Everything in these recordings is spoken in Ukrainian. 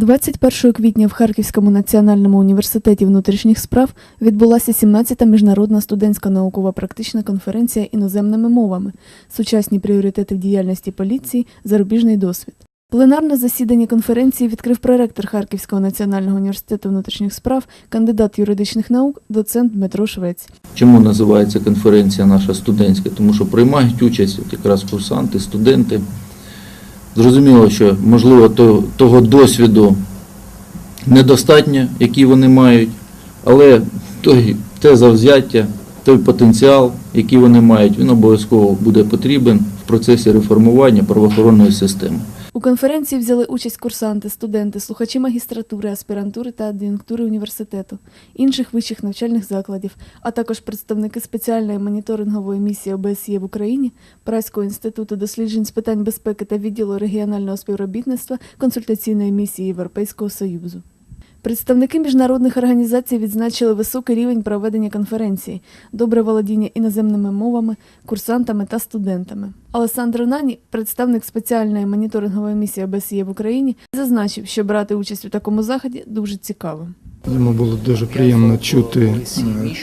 21 квітня в Харківському національному університеті внутрішніх справ відбулася 17-та міжнародна студентська наукова практична конференція іноземними мовами, сучасні пріоритети в діяльності поліції, зарубіжний досвід. Пленарне засідання конференції відкрив проректор Харківського національного університету внутрішніх справ, кандидат юридичних наук, доцент Дмитро Швець. Чому називається конференція наша студентська? Тому що приймають участь якраз курсанти, студенти. Зрозуміло, що можливо то- того досвіду недостатньо, який вони мають, але той, те завзяття, той потенціал, який вони мають, він обов'язково буде потрібен в процесі реформування правоохоронної системи. Конференції взяли участь курсанти, студенти, слухачі магістратури, аспірантури та ад'юнктури університету, інших вищих навчальних закладів, а також представники спеціальної моніторингової місії ОБСЄ в Україні, Праського інституту досліджень з питань безпеки та відділу регіонального співробітництва консультаційної місії Європейського Союзу. Представники міжнародних організацій відзначили високий рівень проведення конференції, добре володіння іноземними мовами, курсантами та студентами. Олександр Нані, представник спеціальної моніторингової місії ОБСЄ в Україні, зазначив, що брати участь у такому заході дуже цікаво. Йому було дуже приємно чути е,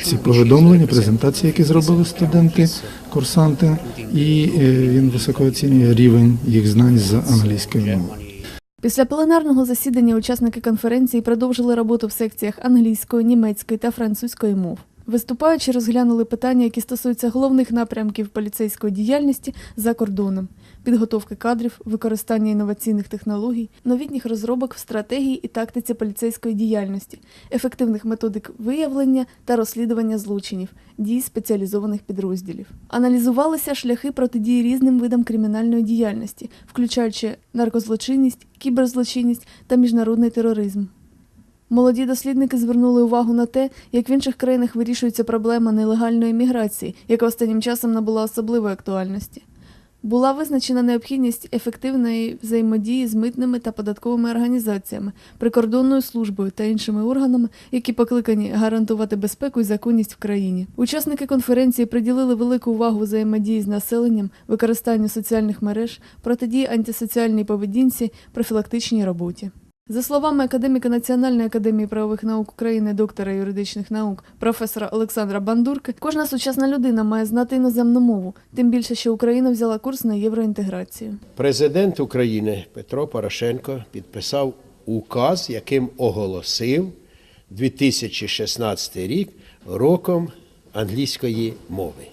ці повідомлення, презентації, які зробили студенти, курсанти, і е, він високо оцінює рівень їх знань з англійської мови. Після пленарного засідання учасники конференції продовжили роботу в секціях англійської, німецької та французької мов. Виступаючи, розглянули питання, які стосуються головних напрямків поліцейської діяльності за кордоном, підготовки кадрів, використання інноваційних технологій, новітніх розробок в стратегії і тактиці поліцейської діяльності, ефективних методик виявлення та розслідування злочинів, дій спеціалізованих підрозділів. Аналізувалися шляхи протидії різним видам кримінальної діяльності, включаючи наркозлочинність, кіберзлочинність та міжнародний тероризм. Молоді дослідники звернули увагу на те, як в інших країнах вирішується проблема нелегальної міграції, яка останнім часом набула особливої актуальності. Була визначена необхідність ефективної взаємодії з митними та податковими організаціями, прикордонною службою та іншими органами, які покликані гарантувати безпеку і законність в країні. Учасники конференції приділили велику увагу взаємодії з населенням, використанню соціальних мереж, протидії антисоціальній поведінці, профілактичній роботі. За словами академіка Національної академії правових наук України, доктора юридичних наук, професора Олександра Бандурки, кожна сучасна людина має знати іноземну мову, тим більше, що Україна взяла курс на євроінтеграцію. Президент України Петро Порошенко підписав указ, яким оголосив 2016 рік роком англійської мови.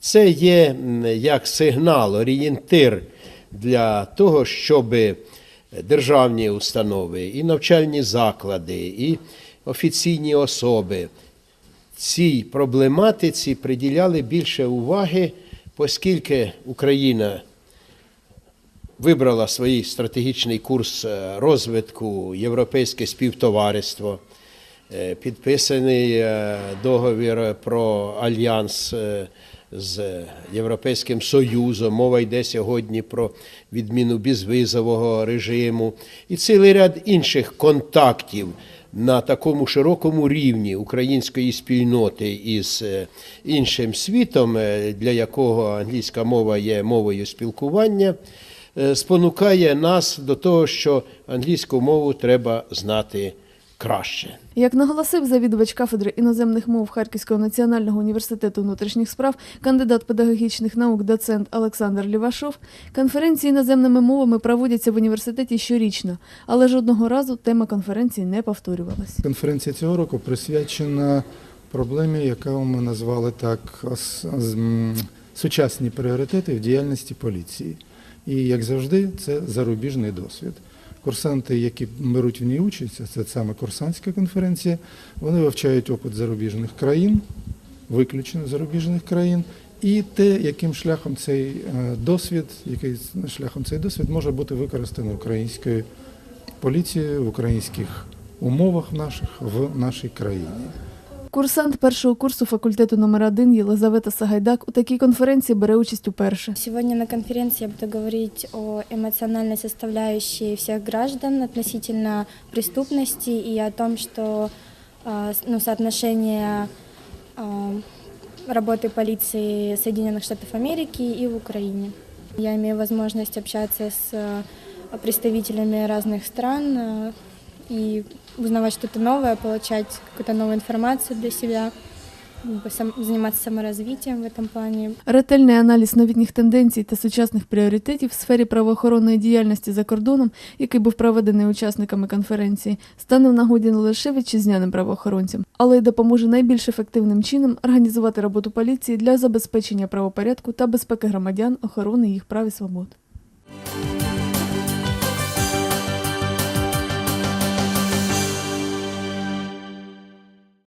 Це є як сигнал, орієнтир для того, щоб державні установи, і навчальні заклади, і офіційні особи. Цій проблематиці приділяли більше уваги, оскільки Україна вибрала свій стратегічний курс е, розвитку європейське співтовариство, е, підписаний е, договір про альянс з Європейським Союзом. Мова йде сьогодні про відміну безвизового режиму і цілий ряд інших контактів. На такому широкому рівні української спільноти із е, іншим світом, е, для якого англійська мова є мовою спілкування, е, спонукає нас до того, що англійську мову треба знати краще. Як наголосив завідувач кафедри іноземних мов Харківського національного університету внутрішніх справ, кандидат педагогічних наук, доцент Олександр Лівашов, конференції іноземними мовами проводяться в університеті щорічно, але жодного разу тема конференції не повторювалась. Конференція цього року присвячена проблемі, яку ми назвали так сучасні пріоритети в діяльності поліції. І як завжди, це зарубіжний досвід. Курсанти, які беруть в ній участь, це саме курсантська конференція, вони вивчають опит зарубіжних країн, виключно зарубіжних країн, і те, яким шляхом цей е, досвід, який шляхом цей досвід може бути використаний українською поліцією в українських умовах наших в нашій країні. Курсант першого курсу факультету номер 1 Єлизавета Сагайдак у такій конференції бере участь уперше. Сегодня на конференции я буду говорить о эмоциональной составляющей всех граждан относительно преступности и о том, что а, с- ну, соотношение а, работы полиции Соединенных Штатов Америки и в Украине. Я имею возможность общаться с а, представителями разных стран а, и узнавать что-то новое, получать какую-то новую информацию для себя, как бы сам- заниматься саморазвитием в этом плане. Ретельний аналіз новітніх тенденцій та сучасних пріоритетів в сфері правоохоронної діяльності за кордоном, який був проведений учасниками конференції, стане в нагоді не лише вітчизняним правоохоронцям, але й допоможе найбільш ефективним чином організувати роботу поліції для забезпечення правопорядку та безпеки громадян, охорони їх прав і свобод.